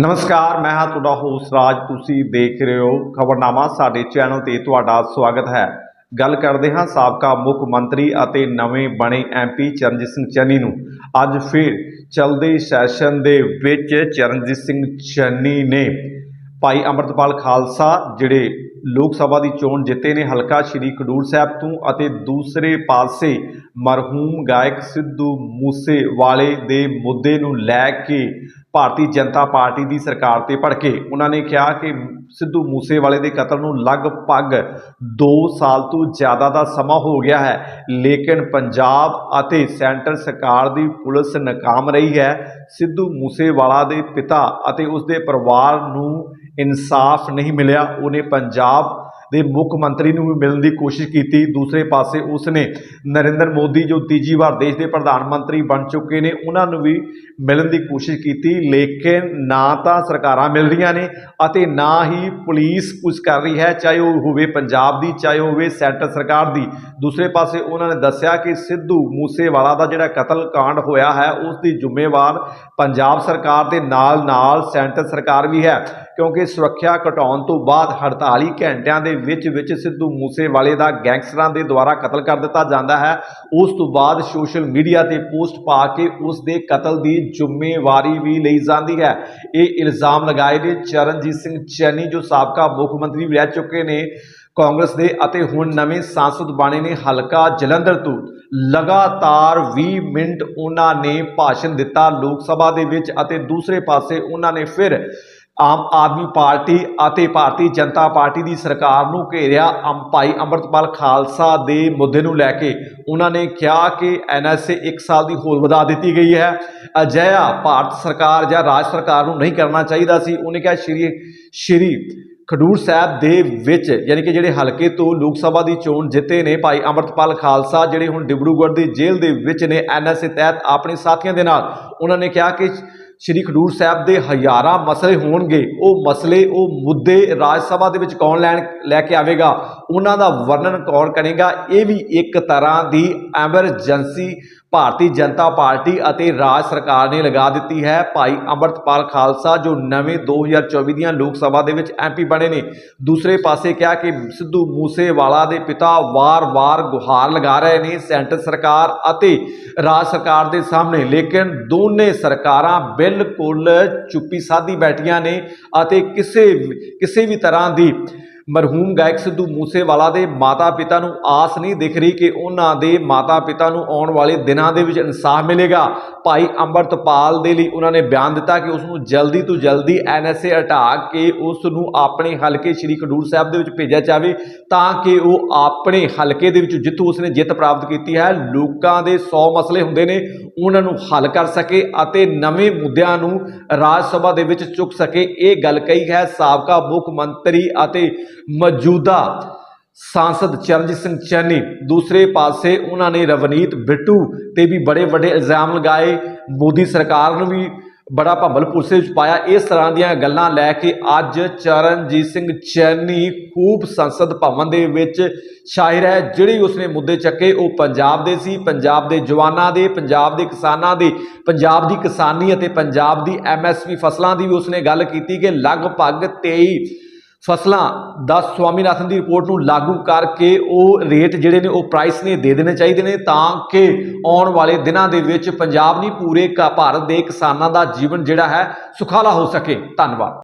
ਨਮਸਕਾਰ, ਮੈਂ ਹਾਂ ਤੁਹਾਡਾ ਹੋਸਟ ਰਾਜ। ਤੁਸੀਂ ਦੇਖ ਰਹੇ ਹੋ ਖਬਰਨਾਮਾ ਸਾਡੇ ਚੈਨਲ ਤੇ ਤੁਹਾਡਾ ਸਵਾਗਤ ਹੈ। ਗੱਲ ਕਰਦੇ ਹਾਂ ਸਾਬਕਾ ਮੁੱਖ ਮੰਤਰੀ ਅਤੇ ਨਵੇਂ ਬਣੇ ਐਮਪੀ ਚਰਨਜੀਤ ਸਿੰਘ ਚੰਨੀ ਨੂੰ। ਅੱਜ ਫਿਰ ਚਲਦੇ ਸੈਸ਼ਨ ਦੇ ਵਿੱਚ ਚਰਨਜੀਤ ਸਿੰਘ ਚੰਨੀ ਨੇ ਭਾਈ ਅੰਮ੍ਰਿਤਪਾਲ ਖਾਲਸਾ, ਜਿਹੜੇ ਲੋਕ ਸਭਾ ਦੀ ਚੋਣ ਜਿੱਤੇ ਨੇ, ਹਲਕਾ ਸ਼੍ਰੀ ਖਡੂਰ ਸਾਹਿਬ ਤੋਂ ਅਤੇ ਦੂਸਰੇ ਪਾਸੇ ਮਰਹੂਮ ਗਾਇਕ ਸਿੱਧੂ ਮੂਸੇ ਵਾਲੇ ਦੇ ਮੁੱਦੇ ਨੂੰ ਲੈ ਕੇ ਭਾਰਤੀ ਜਨਤਾ ਪਾਰਟੀ ਦੀ ਸਰਕਾਰ ਤੇ ਭੜਕੇ। ਉਹਨਾਂ ਨੇ ਕਿਹਾ ਕਿ ਸਿੱਧੂ ਮੂਸੇਵਾਲੇ ਦੇ ਕਤਲ ਨੂੰ ਲਗਭਗ 2 ਸਾਲ ਤੋਂ ਜ਼ਿਆਦਾ ਦਾ ਸਮਾਂ ਹੋ ਗਿਆ ਹੈ। ਲੇਕਿਨ ਪੰਜਾਬ ਅਤੇ ਸੈਂਟਰ ਸਰਕਾਰ ਦੀ ਪੁਲਿਸ ਨਾਕਾਮ ਰਹੀ ਹੈ। ਸਿੱਧੂ ਮੂਸੇਵਾਲਾ ਦੇ ਪਿਤਾ ਅਤੇ ਉਸ ਦੇ ਪਰਿਵਾਰ ਨੂੰ ਇਨਸਾਫ ਨਹੀਂ ਮਿਲਿਆ। ਉਹਨੇ ਪੰਜਾਬ ਦੇ ਮੁੱਖ ਮੰਤਰੀ ਨੂੰ ਵੀ ਮਿਲਣ ਦੀ ਕੋਸ਼ਿਸ਼ ਕੀਤੀ। ਦੂਸਰੇ ਪਾਸੇ ਉਸ ਨੇ ਨਰਿੰਦਰ ਮੋਦੀ, ਜੋ ਤੀਜੀ ਵਾਰ ਦੇਸ਼ ਦੇ ਪ੍ਰਧਾਨ ਮੰਤਰੀ ਬਣ ਚੁੱਕੇ ਨੇ, ਉਹਨਾਂ ਨੂੰ ਵੀ ਮਿਲਣ ਦੀ ਕੋਸ਼ਿਸ਼ ਕੀਤੀ। ਲੇਕਿਨ ਨਾ ਤਾਂ ਸਰਕਾਰਾਂ ਮਿਲ ਰਹੀਆਂ ਨੇ ਅਤੇ ਨਾ ਹੀ ਪੁਲਿਸ ਕੁਝ ਕਰ ਰਹੀ ਹੈ, ਚਾਹੇ ਉਹ ਹੋਵੇ ਪੰਜਾਬ ਦੀ, ਚਾਹੇ ਹੋਵੇ ਸੈਂਟਰ ਸਰਕਾਰ ਦੀ। ਦੂਸਰੇ ਪਾਸੇ ਉਹਨਾਂ ਨੇ ਦੱਸਿਆ ਕਿ ਸਿੱਧੂ ਮੂਸੇਵਾਲਾ ਦਾ ਜਿਹੜਾ ਕਤਲ ਕਾਂਡ ਹੋਇਆ ਹੈ, ਉਸ ਦੀ ਜ਼ਿੰਮੇਵਾਰ ਪੰਜਾਬ ਸਰਕਾਰ ਦੇ ਨਾਲ ਨਾਲ ਸੈਂਟਰ ਸਰਕਾਰ ਵੀ ਹੈ। ਕਿਉਂਕਿ ਸੁਰੱਖਿਆ ਘਟਾਉਣ ਤੋਂ ਬਾਅਦ 48 ਘੰਟਿਆਂ ਦੇ ਵਿੱਚ ਵਿੱਚ ਸਿੱਧੂ ਮੂਸੇਵਾਲੇ ਦਾ ਗੈਂਗਸਟਰਾਂ ਦੇ ਦੁਆਰਾ ਕਤਲ ਕਰ ਦਿੱਤਾ ਜਾਂਦਾ ਹੈ। ਉਸ ਤੋਂ ਬਾਅਦ ਸੋਸ਼ਲ ਮੀਡੀਆ ਤੇ ਪੋਸਟ ਪਾ ਕੇ ਉਸ ਦੇ ਕਤਲ ਦੀ ਜ਼ਿੰਮੇਵਾਰੀ ਵੀ ਲਈ ਜਾਂਦੀ ਹੈ। ਇਹ ਇਲਜ਼ਾਮ ਲਗਾਏ ਨੇ। ਚਰਨਜੀਤ ਸਿੰਘ ਚੰਨੀ, ਜੋ ਸਾਬਕਾ ਮੁੱਖ ਮੰਤਰੀ ਵੀ ਰਹਿ ਚੁੱਕੇ ਨੇ ਕਾਂਗਰਸ ਦੇ ਅਤੇ ਹੁਣ ਨਵੇਂ ਸਾਂਸਦ ਬਣੇ ਨੇ ਹਲਕਾ ਜਲੰਧਰ ਤੋਂ। ਲਗਾਤਾਰ 20 ਮਿੰਟ ਉਹਨਾਂ ਨੇ ਭਾਸ਼ਣ ਦਿੱਤਾ ਲੋਕ ਸਭਾ ਦੇ ਵਿੱਚ ਅਤੇ ਦੂਸਰੇ ਪਾਸੇ ਉਹਨਾਂ ਨੇ ਫਿਰ ਆਮ ਆਦਮੀ ਪਾਰਟੀ ਅਤੇ ਭਾਰਤੀ ਜਨਤਾ ਪਾਰਟੀ ਦੀ ਸਰਕਾਰ ਨੂੰ ਘੇਰਿਆ ਅਮ ਭਾਈ ਅੰਮ੍ਰਿਤਪਾਲ ਖਾਲਸਾ ਦੇ ਮੁੱਦੇ ਨੂੰ ਲੈ ਕੇ। ਉਹਨਾਂ ਨੇ ਕਿਹਾ ਕਿ ਐਨਐਸਏ 1 ਸਾਲ ਦੀ ਹੋਰ ਵਧਾ ਦਿੱਤੀ ਗਈ ਹੈ। ਅਜਿਹਾ ਭਾਰਤ ਸਰਕਾਰ ਜਾਂ ਰਾਜ ਸਰਕਾਰ ਨੂੰ ਨਹੀਂ ਕਰਨਾ ਚਾਹੀਦਾ ਸੀ। ਉਹਨੇ ਕਿਹਾ ਸ਼੍ਰੀ ਸ਼੍ਰੀ ਖਡੂਰ ਸਾਹਿਬ ਦੇ ਵਿੱਚ ਯਾਨੀ ਕਿ ਜਿਹੜੇ ਹਲਕੇ ਤੋਂ ਲੋਕ ਸਭਾ ਦੀ ਚੋਣ ਜਿੱਤੇ ਨੇ ਭਾਈ ਅੰਮ੍ਰਿਤਪਾਲ ਖਾਲਸਾ, ਜਿਹੜੇ ਹੁਣ ਡਿਬਰੂਗੜ੍ਹ ਦੀ ਜੇਲ੍ਹ ਦੇ ਵਿੱਚ ਨੇ ਐਨਐਸਏ ਤਹਿਤ ਆਪਣੇ ਸਾਥੀਆਂ ਦੇ ਨਾਲ। ਉਹਨਾਂ ਨੇ ਕਿਹਾ ਕਿ ਸ਼੍ਰੀ ਖਡੂਰ ਸਾਹਿਬ ਦੇ ਹਜ਼ਾਰਾਂ ਮਸਲੇ ਹੋਣਗੇ, ਉਹ ਮਸਲੇ, ਉਹ ਮੁੱਦੇ ਰਾਜ ਸਭਾ ਦੇ ਵਿੱਚ ਕੌਣ ਲੈਣ, ਲੈ ਕੇ ਆਵੇਗਾ, ਉਹਨਾਂ ਦਾ ਵਰਣਨ ਕੌਣ ਕਰੇਗਾ, ਇਹ ਵੀ ਇੱਕ ਤਰ੍ਹਾਂ ਦੀ ਐਮਰਜੈਂਸੀ ਭਾਰਤੀ ਜਨਤਾ ਪਾਰਟੀ ਅਤੇ ਰਾਜ ਸਰਕਾਰ ਨੇ ਲਗਾ ਦਿੱਤੀ ਹੈ। ਭਾਈ ਅੰਮ੍ਰਿਤਪਾਲ ਖਾਲਸਾ, ਜੋ ਨਵੇਂ 2024 ਦੀਆਂ ਲੋਕ ਸਭਾ ਦੇ ਵਿੱਚ ਐਮਪੀ ਬਣੇ ਨੇ। ਦੂਸਰੇ ਪਾਸੇ ਕਿਹਾ ਕਿ ਸਿੱਧੂ ਮੂਸੇਵਾਲਾ ਦੇ ਪਿਤਾ ਵਾਰ-ਵਾਰ ਗੁਹਾਰ ਲਗਾ ਰਹੇ ਨੇ। ਸੈਂਟਰ ਸਰਕਾਰ ਅਤੇ ਰਾਜ ਸਰਕਾਰ ਦੇ ਸਾਹਮਣੇ। ਲੇਕਿਨ ਦੋਨੇ ਸਰਕਾਰਾਂ ਬਿਲਕੁਲ ਚੁੱਪੀ ਸਾਧੀ ਬੈਠੀਆਂ ਨੇ ਅਤੇ ਕਿਸੇ ਕਿਸੇ ਵੀ ਤਰ੍ਹਾਂ ਦੀ ਮਰਹੂਮ ਗਾਇਕ ਸਿੱਧੂ ਮੂਸੇਵਾਲਾ ਦੇ ਮਾਤਾ-ਪਿਤਾ ਨੂੰ ਆਸ ਨਹੀਂ ਦਿਖ ਰਹੀ ਕਿ ਉਹਨਾਂ ਦੇ ਮਾਤਾ-ਪਿਤਾ ਨੂੰ ਆਉਣ ਵਾਲੇ ਦਿਨਾਂ ਦੇ ਵਿੱਚ ਇਨਸਾਫ ਮਿਲੇਗਾ। ਭਾਈ ਅੰਮ੍ਰਿਤਪਾਲ ਦੇ ਲਈ ਉਹਨਾਂ ਨੇ ਬਿਆਨ ਦਿੱਤਾ ਕਿ ਉਸ ਨੂੰ ਜਲਦੀ ਤੋਂ ਜਲਦੀ ਐਨਐਸਏ ਹਟਾ ਕੇ ਉਸ ਨੂੰ ਆਪਣੇ ਹਲਕੇ ਸ਼੍ਰੀ ਖਡੂਰ ਸਾਹਿਬ ਦੇ ਵਿੱਚ ਭੇਜਿਆ ਜਾਵੇ ਤਾਂ ਕਿ ਉਹ ਆਪਣੇ ਹਲਕੇ ਦੇ ਵਿੱਚ ਜਿੱਥੋਂ ਉਸਨੇ ਜਿੱਤ ਪ੍ਰਾਪਤ ਕੀਤੀ ਹੈ, ਲੋਕਾਂ ਦੇ 100 ਮਸਲੇ ਹੁੰਦੇ ਨੇ, ਉਹਨਾਂ ਨੂੰ ਹੱਲ ਕਰ ਸਕੇ ਅਤੇ ਨਵੇਂ ਮੁੱਦਿਆਂ ਨੂੰ ਰਾਜ ਸਭਾ ਦੇ ਵਿੱਚ ਚੁੱਕ ਸਕੇ। ਇਹ ਗੱਲ ਕਹੀ ਹੈ ਸਾਬਕਾ ਮੁੱਖ ਮੰਤਰੀ ਅਤੇ ਮੌਜੂਦਾ ਸਾਂਸਦ ਚਰਨਜੀਤ ਸਿੰਘ ਚੈਨੀ ਦੂਸਰੇ ਪਾਸੇ ਉਹਨਾਂ ਨੇ ਰਵਨੀਤ ਬਿੱਟੂ ਤੇ ਵੀ ਬੜੇ ਵੱਡੇ ਇਲਜ਼ਾਮ ਲਗਾਏ। ਮੋਦੀ ਸਰਕਾਰ ਨੂੰ ਵੀ ਬੜਾ ਭੰਬਲ ਪੁਲਿਸ ਵਿੱਚ ਪਾਇਆ। ਇਸ ਤਰ੍ਹਾਂ ਦੀਆਂ ਗੱਲਾਂ ਲੈ ਕੇ ਅੱਜ ਚਰਨਜੀਤ ਸਿੰਘ ਚੈਨੀ ਖੂਬ ਸੰਸਦ ਭਵਨ ਦੇ ਵਿੱਚ ਸ਼ਾਇਰ ਹੈ। ਜਿਹੜੇ ਉਸਨੇ ਮੁੱਦੇ ਚੱਕੇ ਉਹ ਪੰਜਾਬ ਦੇ ਸੀ। ਪੰਜਾਬ ਦੇ ਜਵਾਨਾਂ ਦੇ, ਪੰਜਾਬ ਦੇ ਕਿਸਾਨਾਂ ਦੇ, ਪੰਜਾਬ ਦੀ ਕਿਸਾਨੀ ਅਤੇ ਪੰਜਾਬ ਦੀ ਐਮਐਸਪੀ ਫਸਲਾਂ ਦੀ ਵੀ ਉਸਨੇ ਗੱਲ ਕੀਤੀ ਕਿ ਲਗਭਗ 23 ਫਸਲਾਂ ਦਾ ਸਵਾਮੀਨਾਥਨ ਦੀ ਰਿਪੋਰਟ ਨੂੰ ਲਾਗੂ ਕਰਕੇ ਉਹ ਰੇਟ ਜਿਹੜੇ ਨੇ ਉਹ ਪ੍ਰਾਈਸ ਨੇ ਦੇ ਦੇਣੇ ਚਾਹੀਦੇ ਨੇ ਤਾਂ ਕਿ ਆਉਣ ਵਾਲੇ ਦਿਨਾਂ ਦੇ ਵਿੱਚ ਪੰਜਾਬ ਨਹੀਂ ਪੂਰੇ ਕਾ- ਭਾਰਤ ਦੇ ਕਿਸਾਨਾਂ ਦਾ ਜੀਵਨ ਜਿਹੜਾ ਹੈ ਸੁਖਾਲਾ ਹੋ ਸਕੇ। ਧੰਨਵਾਦ।